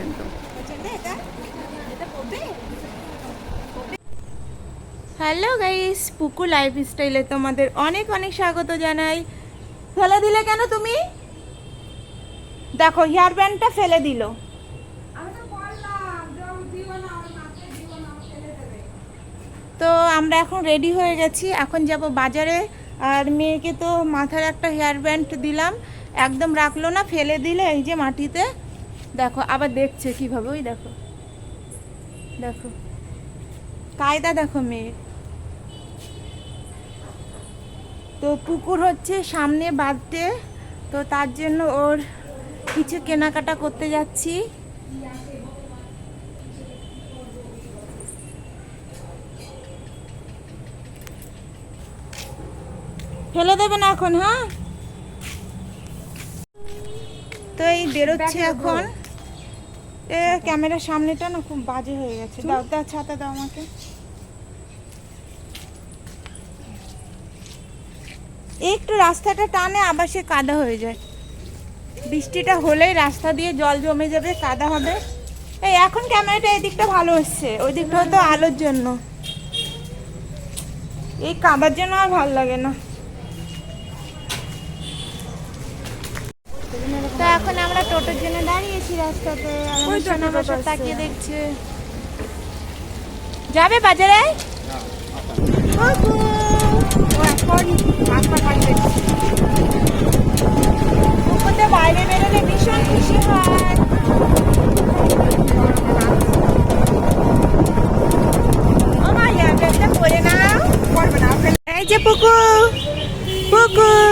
কিন্তু। Hello guys পুকু life স্টাইলে তোমাদের অনেক অনেক স্বাগত জানাই। ফেলে দিলে কেন তুমি? দেখো হেয়ার ব্যান্ডটা ফেলে দিল। তো আমরা এখন রেডি হয়ে গেছি। এখন যাব বাজারে। আর মেয়েকে তো মাথার একটা হেয়ার ব্যান্ড দিলাম। একদম রাখল না, ফেলে দিলে এই যে মাটিতে। দেখো আবার দেখছে কীভাবে ওই দেখো। দেখো। কায়দা দেখো মেয়ের তো পুকুর হচ্ছে সামনে বাঁধতে তো তার জন্য ওর কিছু কেনাকাটা করতে যাচ্ছি। ফেলে দেবে না এখন হ্যাঁ? তো এই বেরোচ্ছে এখন। এ ক্যামেরার সামনেটা না খুব বাজে হয়ে গেছে। দাও দাও ছাতা দাও আমাকে। একটু রাস্তাটা টানে আবার সে কাদা হয়ে যায়। বৃষ্টিটা হলেই রাস্তা দিয়ে জল জমে যাবে কাদা হবে। এই এখন ক্যামেরাটা এদিকটা ভালো হচ্ছে। ওই দিকটা হয়তো আলোর জন্য। এই কাদার জন্য আর ভালো লাগে না তো এখন আমরা টোটোর জন্য দাঁড়িয়েছি রাস্তাতে। ওই টোটো। তাকিয়ে দেখছে। যাবে বাজারে। এখন বাইরে বেরোলে ভীষণ খুশি হয়। এই যে পুকু পুকু।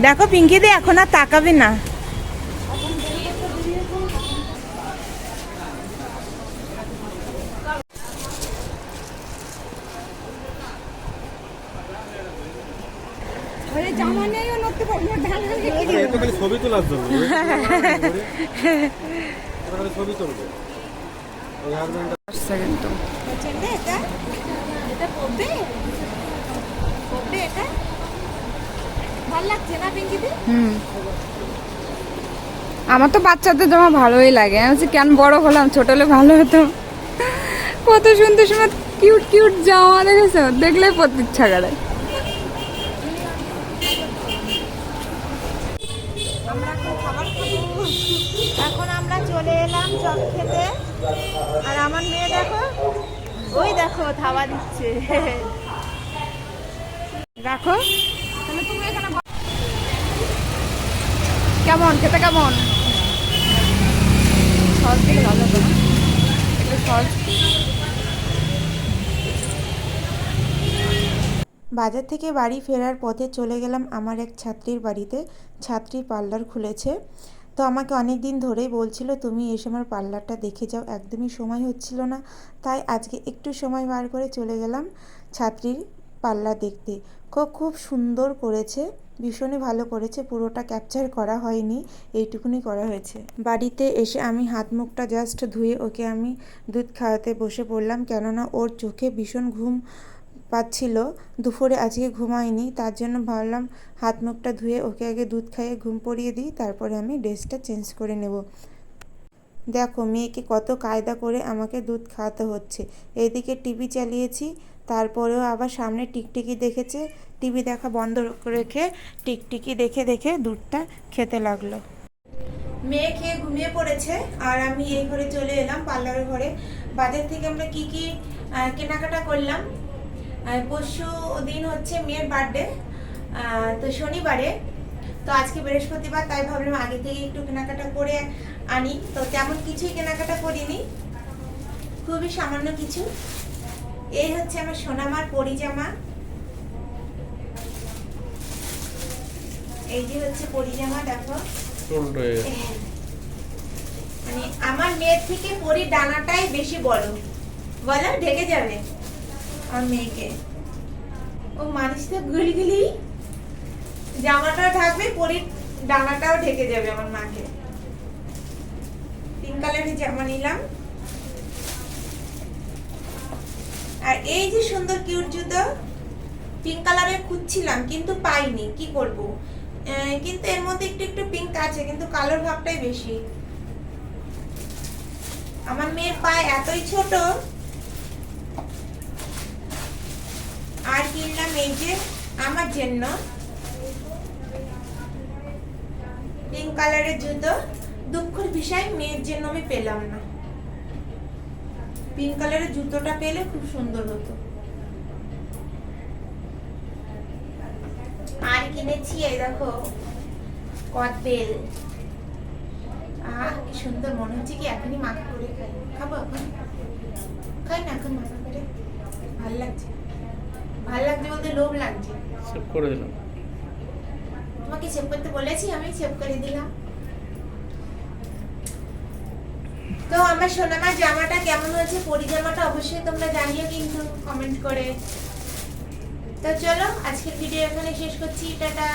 দেখো পিঙ্কি দি এখন আর তাকাবে না। ছবি তোলার জন্য। ছবি তুলবে। এটা ভালো লাগছে না পিঙ্কি দি হুম আমার তো বাচ্চাদের জামা ভালোই লাগে। আমি বলছি কেন বড় হলাম? ছোট হলে ভালো হতো। কত সুন্দর সুন্দর কিউট কিউট জামা দেখেছ? দেখলেই পড়তে ইচ্ছা করে এখন এখন আমরা চলে এলাম চপ খেতে। আর আমার মেয়ে দেখো ওই দেখো থাবা দিচ্ছে। রাখো। কেমন? খেতে কেমন? সস দিলে ভালো হতো না? সস বাজার থেকে বাড়ি ফেরার পথে চলে গেলাম আমার এক ছাত্রীর বাড়িতে। ছাত্রী পার্লার খুলেছে। তো আমাকে অনেক দিন ধরেই বলছিল, তুমি এসে আমার পার্লারটা দেখে যাও। একদমই সময় হচ্ছিল না। তাই আজকে একটু সময় বার করে চলে গেলাম ছাত্রীর পার্লার দেখতে। খুব খুব সুন্দর করেছে। ভীষণই ভালো করেছে। পুরোটা ক্যাপচার করা হয়নি। এইটুকুনি করা হয়েছে। বাড়িতে এসে আমি হাত মুখটা জাস্ট ধুয়ে ওকে আমি দুধ খাওয়াতে বসে পড়লাম কেননা ওর চোখে ভীষণ ঘুম পাচ্ছিল। দুপুরে আজকে ঘুমায়নি। তার জন্য ভাবলাম হাত মুখটা ধুয়ে ওকে আগে দুধ খাইয়ে ঘুম পড়িয়ে দিই, তারপরে আমি ড্রেসটা চেঞ্জ করে নেব। দেখো, মেয়েকে কত কায়দা করে আমাকে দুধ খাওয়াতে হচ্ছে। এদিকে টিভি চালিয়েছি, তারপরেও আবার সামনে টিকটিকি দেখেছে। টিভি দেখা বন্ধ রেখে টিকটিকি দেখে দেখে দুধটা খেতে লাগল। মেয়ে খেয়ে ঘুমিয়ে পড়েছে, আর আমি এই ঘরে চলে এলাম পার্লারের ঘরে। বাজার থেকে আমরা কি কি কেনাকাটা করলাম। পরশু দিন হচ্ছে মেয়ের বার্থডে তো শনিবারে তো আজকে বৃহস্পতিবার তাই ভাবলাম আগে থেকে একটু কেনাকাটা করে আনি। তো তেমন কিছুই কেনাকাটা করিনি। খুবই সামান্য কিছু। এই হচ্ছে আমার সোনামার পরিজামা এই যে হচ্ছে পরিজামা দেখো। উল্টো মানে আমার মেয়ের থেকে পরি ডানাটাই বেশি বড়। বলো ঢেকে যাবে আমার মেয়েকে। ও মানুষটা গুলগুলি। জামাটাও ঢাকবে পরির ডানাটাও ঢেকে যাবে আমার মাকে। পিঙ্ক কালারের জামা নিলাম। আর এই যে সুন্দর কিউট জুতো পিঙ্ক কালারের খুঁজছিলাম, কিন্তু পাইনি। কি করব? কিন্তু এর মধ্যে একটু একটু পিঙ্ক আছে, কিন্তু কালোর ভাবটাই বেশি। আমার মেয়ের পায়ে এতই ছোট, আর কিনলাম এই যে আমার জন্য পিঙ্ক কালারের জুতো। দুঃখের বিষয়, মেয়ের জন্য আমি পেলাম না। পিঙ্ক কালারের জুতোটা পেলে খুব সুন্দর হতো। আর কিনেছি, এই দেখো, কদবেল। আহ, কি সুন্দর, মনে হচ্ছে কি এখনই মাখা করে খাই। খাব এখন? খাই না এখন মাখা করে? ভালো লাগছে। ভালো লাগছে বলতে লোভ লাগছে। করে দিলাম। তোমাকে সেভ করতে বলেছি, আমি সেভ করে দিলাম। তো আমার সোনামার জামাটা কেমন হয়েছে পরিজামাটা অবশ্যই তোমরা জানিও কিন্তু কমেন্ট করে। তো চলো, আজকের ভিডিও এখানে শেষ করছি, টাটা।